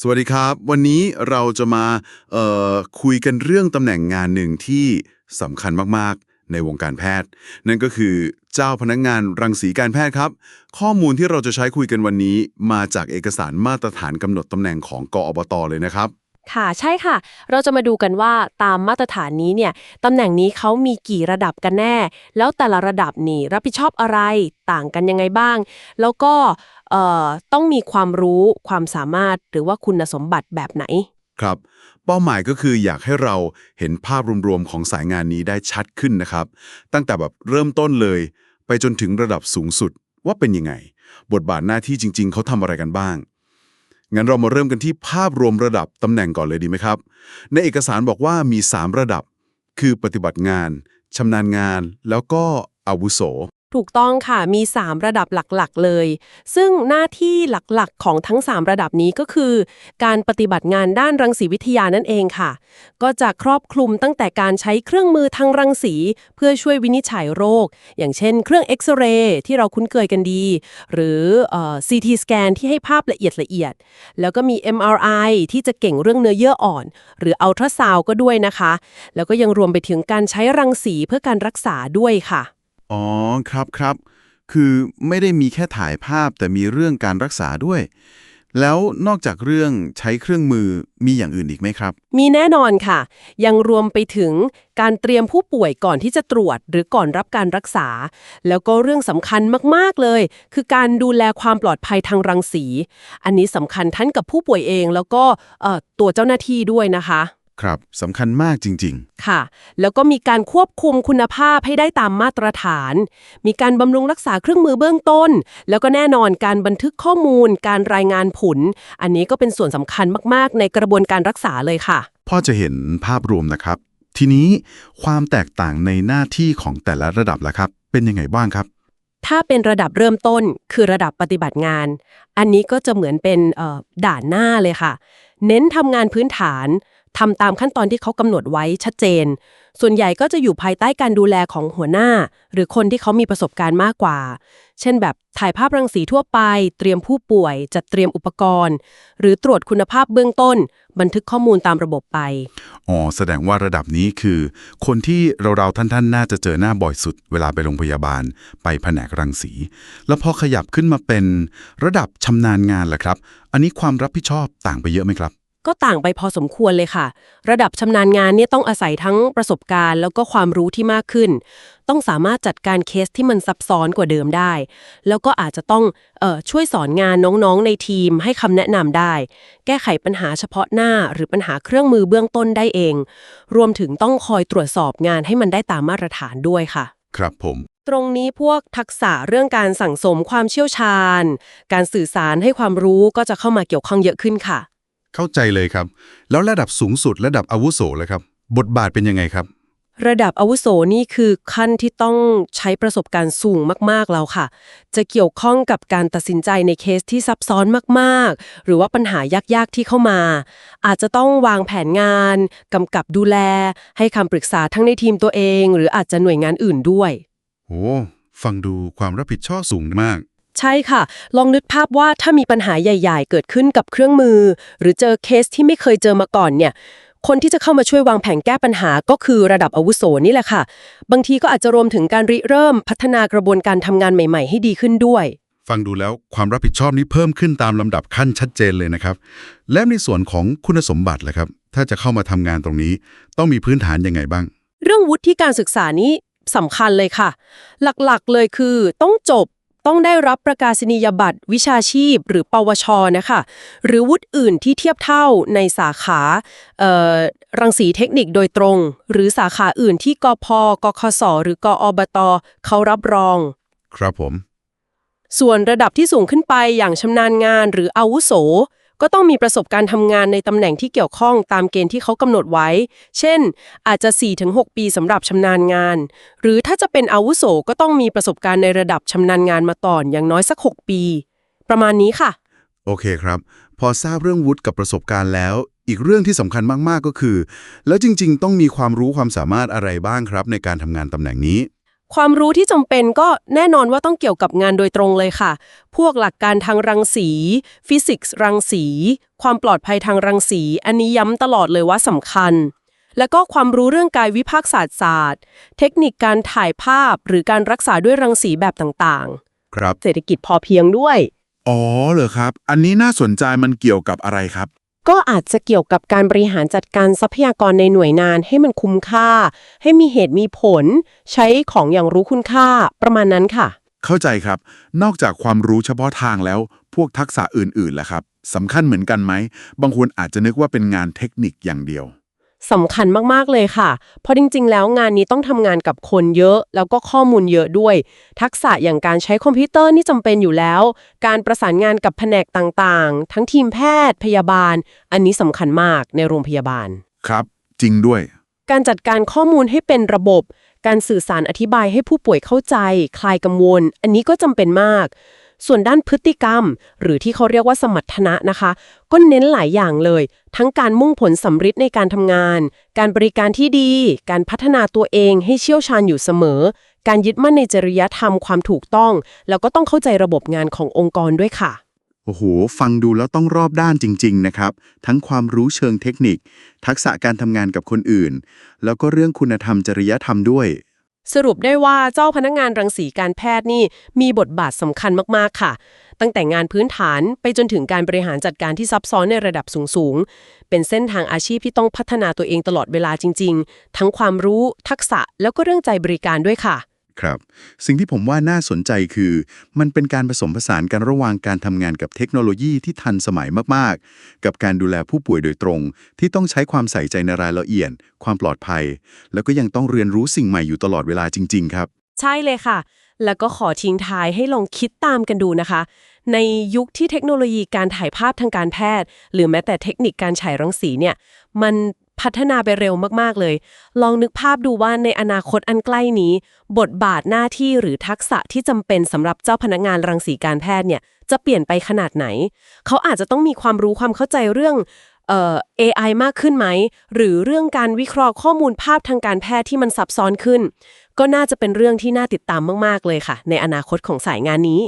สวัสดีครับ วันนี้เราจะมาเอ่อคุยกันเรื่องตำแหน่งงานหนึ่งที่สำคัญมากๆ ในวงการแพทย์ นั่นก็คือเจ้าพนักงานรังสีการแพทย์ครับ ข้อมูลที่เราจะใช้คุยกันวันนี้มาจากเอกสารมาตรฐานกำหนดตำแหน่งของกอบตเลยนะครับ ค่ะใช่ค่ะ เราจะมาดูกันว่าตามมาตรฐานนี้เนี่ยตำแหน่งนี้เขามีกี่ระดับกันแน่ แล้วแต่ละระดับนี่รับผิดชอบอะไรต่างกันยังไงบ้าง แล้วก็ต้องมีความรู้ความสามารถหรือว่าคุณสมบัติแบบไหน ครับ เป้าหมายก็คืออยากให้เราเห็นภาพรวมๆของสายงานนี้ได้ชัดขึ้นนะครับ ตั้งแต่แบบเริ่มต้นเลย ไปจนถึงระดับสูงสุดว่าเป็นยังไง บทบาทหน้าที่จริง ๆเขาทำอะไรกันบ้าง งั้นเรามาเริ่มกันที่ภาพรวมระดับตำแหน่งก่อนเลยดีไหมครับ ในเอกสารบอกว่ามี 3 ระดับ คือปฏิบัติงานชำนาญงาน แล้วก็อาวุโส ถูกต้องค่ะมี 3 ระดับหลักๆ เลย ซึ่งหน้าที่หลักๆ ของทั้ง 3 ระดับนี้ก็คือ การปฏิบัติงานด้านรังสีวิทยานั่นเองค่ะ ก็จะครอบคลุมตั้งแต่การใช้เครื่องมือทางรังสี เพื่อช่วยวินิจฉัยโรค อย่างเช่น เครื่องเอ็กซเรย์ที่เราคุ้นเคยกันดี หรือเอ่อ CT สแกนที่ให้ภาพละเอียดละเอียด แล้วก็มี MRI ที่จะเก่งเรื่องเนื้อเยื่ออ่อน หรืออัลตราซาวก็ด้วยนะคะ แล้วก็ยังรวมไปถึงการใช้รังสีเพื่อการรักษาด้วยค่ะ อ๋อครับครับ คือไม่ได้มีแค่ถ่ายภาพแต่มีเรื่องการรักษาด้วย แล้วนอกจากเรื่องใช้เครื่องมือมีอย่างอื่นอีกไหมครับ มีแน่นอนค่ะ ยังรวมไปถึงการเตรียมผู้ป่วยก่อนที่จะตรวจ หรือก่อนรับการรักษา แล้วก็เรื่องสำคัญมาก ๆ เลย คือการดูแลความปลอดภัยทางรังสี อันนี้สำคัญทั้งกับผู้ป่วยเองแล้วก็ตัวเจ้าหน้าที่ด้วยนะคะ ครับสำคัญมากจริง ค่ะ แล้วก็มีการควบคุมคุณภาพให้ได้ตามมาตรฐาน มีการบำรุงรักษาเครื่องมือเบื้องต้น แล้วก็แน่นอนการบันทึกข้อมูล การรายงานผล อันนี้ก็เป็นส่วนสำคัญมากๆ ในกระบวนการรักษาเลยค่ะ ๆ พ่อจะเห็นภาพรวมนะครับ ทีนี้ความแตกต่างในหน้าที่ของแต่ละระดับล่ะครับ เป็นยังไงบ้างครับ ถ้าเป็นระดับเริ่มต้นคือระดับปฏิบัติงาน อันนี้ก็จะเหมือนเป็นเอ่อด่านหน้าเลยค่ะ เน้นทำงานพื้นฐาน ทำตามขั้นตอนที่เขากำหนดไว้ชัดเจน ส่วนใหญ่ก็จะอยู่ภายใต้การดูแลของหัวหน้า หรือคนที่เขามีประสบการณ์มากกว่า เช่นแบบถ่ายภาพรังสีทั่วไป เตรียมผู้ป่วย จัดเตรียมอุปกรณ์ หรือตรวจคุณภาพเบื้องต้น บันทึกข้อมูลตามระบบไป อ๋อ แสดงว่าระดับนี้คือ คนที่เราๆท่านๆน่าจะเจอหน้าบ่อยสุด เวลาไปโรงพยาบาล ไปแผนกรังสี แล้วพอขยับขึ้นมาเป็น ระดับชำนาญงานล่ะครับ อันนี้ความรับผิดชอบต่างไปเยอะไหมครับ ก็ต่างไปพอสมควรเลยค่ะ ระดับชำนาญงานเนี่ยต้องอาศัยทั้งประสบการณ์ แล้วก็ความรู้ที่มากขึ้น ต้องสามารถจัดการเคสที่มันซับซ้อนกว่าเดิมได้ แล้วก็อาจจะต้องเอ่อช่วยสอนงานน้องๆในทีมให้คำแนะนำได้ แก้ไขปัญหาเฉพาะหน้า หรือปัญหาเครื่องมือเบื้องต้นได้เอง รวมถึงต้องคอยตรวจสอบงานให้มันได้ตามมาตรฐานด้วยค่ะ ครับผมตรงนี้พวกทักษะเรื่องการสั่งสมความเชี่ยวชาญ การสื่อสารให้ความรู้ก็จะเข้ามาเกี่ยวข้องเยอะขึ้นค่ะ เข้าใจเลยครับ แล้วระดับสูงสุดระดับอาวุโสล่ะครับ บทบาทเป็นยังไงครับ ระดับอาวุโสนี่คือขั้นที่ต้องใช้ประสบการณ์สูงมากๆแล้วค่ะ จะเกี่ยวข้องกับการตัดสินใจในเคสที่ซับซ้อนมากๆ หรือว่าปัญหายากๆที่เข้ามา อาจจะต้องวางแผนงานกำกับดูแล ให้คำปรึกษาทั้งในทีมตัวเอง หรืออาจจะหน่วยงานอื่นด้วยโอ้ฟังดูความรับผิดชอบสูงมาก ใช่ค่ะ ลองนึกภาพว่าถ้ามีปัญหาใหญ่ ๆ เกิดขึ้นกับเครื่องมือ หรือเจอเคสที่ไม่เคยเจอมาก่อนเนี่ย คนที่จะเข้ามาช่วยวางแผนแก้ปัญหาก็คือระดับอาวุโสนี่แหละค่ะ บางทีก็อาจจะรวมถึงการริเริ่มพัฒนากระบวนการทำงานใหม่ ๆ ให้ดีขึ้นด้วย ฟังดูแล้วความรับผิดชอบนี้เพิ่มขึ้นตามลำดับขั้นชัดเจนเลยนะครับ และในส่วนของคุณสมบัติล่ะครับ ถ้าจะเข้ามาทำงานตรงนี้ ต้องมีพื้นฐานยังไงบ้าง เรื่องวุฒิการศึกษานี้สำคัญเลยค่ะ หลักๆเลยคือต้องจบ ต้องได้รับประกาศนียบัตรวิชาชีพ หรือปวชนะคะ หรือวุฒิอื่นที่เทียบเท่าในสาขาเอ่อรังสีเทคนิคโดยตรง หรือสาขาอื่นที่กพกคสหรือกอบตเขารับรอง ครับผม ส่วนระดับที่สูงขึ้นไปอย่างชำนาญงานหรืออาวุโส ก็ต้องมีประสบการณ์ทำงานในตำแหน่งที่เกี่ยวข้องตามเกณฑ์ที่เขากำหนดไว้ เช่น อาจจะ 4-6 ปีสำหรับชำนาญงาน หรือถ้าจะเป็นอาวุโสก็ต้องมีประสบการณ์ในระดับชำนาญงานมาก่อนอย่างน้อยสัก 6 ปี ประมาณนี้ค่ะ โอเคครับ พอทราบเรื่องวุฒิกับประสบการณ์แล้ว อีกเรื่องที่สำคัญมากๆก็คือ แล้วจริง ๆ ต้องมีความรู้ความสามารถอะไรบ้างครับ ในการทำงานตำแหน่งนี้ ความรู้ที่จำเป็นก็แน่นอนว่าต้องเกี่ยวกับงานโดยตรงเลยค่ะ พวกหลักการทางรังสี ฟิสิกส์รังสี ความปลอดภัยทางรังสี อันนี้ย้ำตลอดเลยว่าสำคัญ แล้วก็ความรู้เรื่องกายวิภาคศาสตร์ศาสตร์ เทคนิคการถ่ายภาพหรือการรักษาด้วยรังสีแบบต่างครับๆเศรษฐกิจพอเพียงด้วย อ๋อเหรอครับ อันนี้น่าสนใจมันเกี่ยวกับอะไรครับ ก็อาจจะเกี่ยวกับการบริหารจัดการทรัพยากรในหน่วยงานให้มันคุ้มค่า ให้มีเหตุมีผล ใช้ของอย่างรู้คุณค่าประมาณนั้นค่ะ เข้าใจครับ นอกจากความรู้เฉพาะทางแล้ว พวกทักษะอื่นๆล่ะครับสำคัญเหมือนกันไหม บางคนอาจจะนึกว่าเป็นงานเทคนิคอย่างเดียว สำคัญมาก ๆ เลยค่ะ เพราะจริง ๆ แล้วงานนี้ต้องทำงานกับคนเยอะ แล้วก็ข้อมูลเยอะด้วย ทักษะอย่างการใช้คอมพิวเตอร์นี่จำเป็นอยู่แล้ว การประสานงานกับแผนกต่างๆ ทั้งทีมแพทย์ พยาบาล อันนี้สำคัญมากในโรงพยาบาล ครับ จริงด้วย การจัดการข้อมูลให้เป็นระบบ การสื่อสารอธิบายให้ผู้ป่วยเข้าใจ คลายกังวล อันนี้ก็จำเป็นมาก ส่วนด้านพฤติกรรม หรือที่เขาเรียกว่าสมรรถนะนะคะ ก็เน้นหลายอย่างเลย ทั้งการมุ่งผลสำฤทธิ์ในการทำงาน การบริการที่ดี การพัฒนาตัวเองให้เชี่ยวชาญอยู่เสมอ การยึดมั่นในจริยธรรมความถูกต้อง แล้วก็ต้องเข้าใจระบบงานขององค์กรด้วยค่ะโอ้โห ฟังดูแล้วต้องรอบด้านจริง ๆ นะครับ ทั้งความรู้เชิงเทคนิค ทักษะการทำงานกับคนอื่น แล้วก็เรื่องคุณธรรมจริยธรรมด้วย สรุปได้ว่าเจ้าพนักงานรังสีการแพทย์นี่มีบทบาทสำคัญมากๆค่ะ ตั้งแต่งานพื้นฐานไปจนถึงการบริหารจัดการที่ซับซ้อนในระดับสูงๆ เป็นเส้นทางอาชีพที่ต้องพัฒนาตัวเองตลอดเวลาจริง ๆ ทั้งความรู้ ทักษะแล้วก็เรื่องใจบริการด้วยค่ะ ครับ สิ่งที่ผมว่าน่าสนใจคือ มันเป็นการผสมผสานกันระหว่างการทำงานกับเทคโนโลยีที่ทันสมัยมากๆ กับการดูแลผู้ป่วยโดยตรง ที่ต้องใช้ความใส่ใจในรายละเอียด ความปลอดภัย แล้วก็ยังต้องเรียนรู้สิ่งใหม่อยู่ตลอดเวลาจริง ๆ ครับ ใช่เลยค่ะ แล้วก็ขอทิ้งท้ายให้ลองคิดตามกันดูนะคะ ในยุคที่เทคโนโลยีการถ่ายภาพทางการแพทย์ หรือแม้แต่เทคนิคการฉายรังสีเนี่ยมัน พัฒนาไปเร็วมาก ๆ เลย ลองนึกภาพดูว่าในอนาคตอันใกล้นี้ บทบาทหน้าที่หรือทักษะที่จำเป็นสำหรับเจ้าพนักงานรังสีการแพทย์เนี่ยจะเปลี่ยนไปขนาดไหน เขาอาจจะต้องมีความรู้ความเข้าใจเรื่องเอ่อ AI มากขึ้นไหม หรือเรื่องการวิเคราะห์ข้อมูลภาพทางการแพทย์ที่มันซับซ้อนขึ้น ก็น่าจะเป็นเรื่องที่น่าติดตามมาก ๆ เลยค่ะ ในอนาคตของสายงานนี้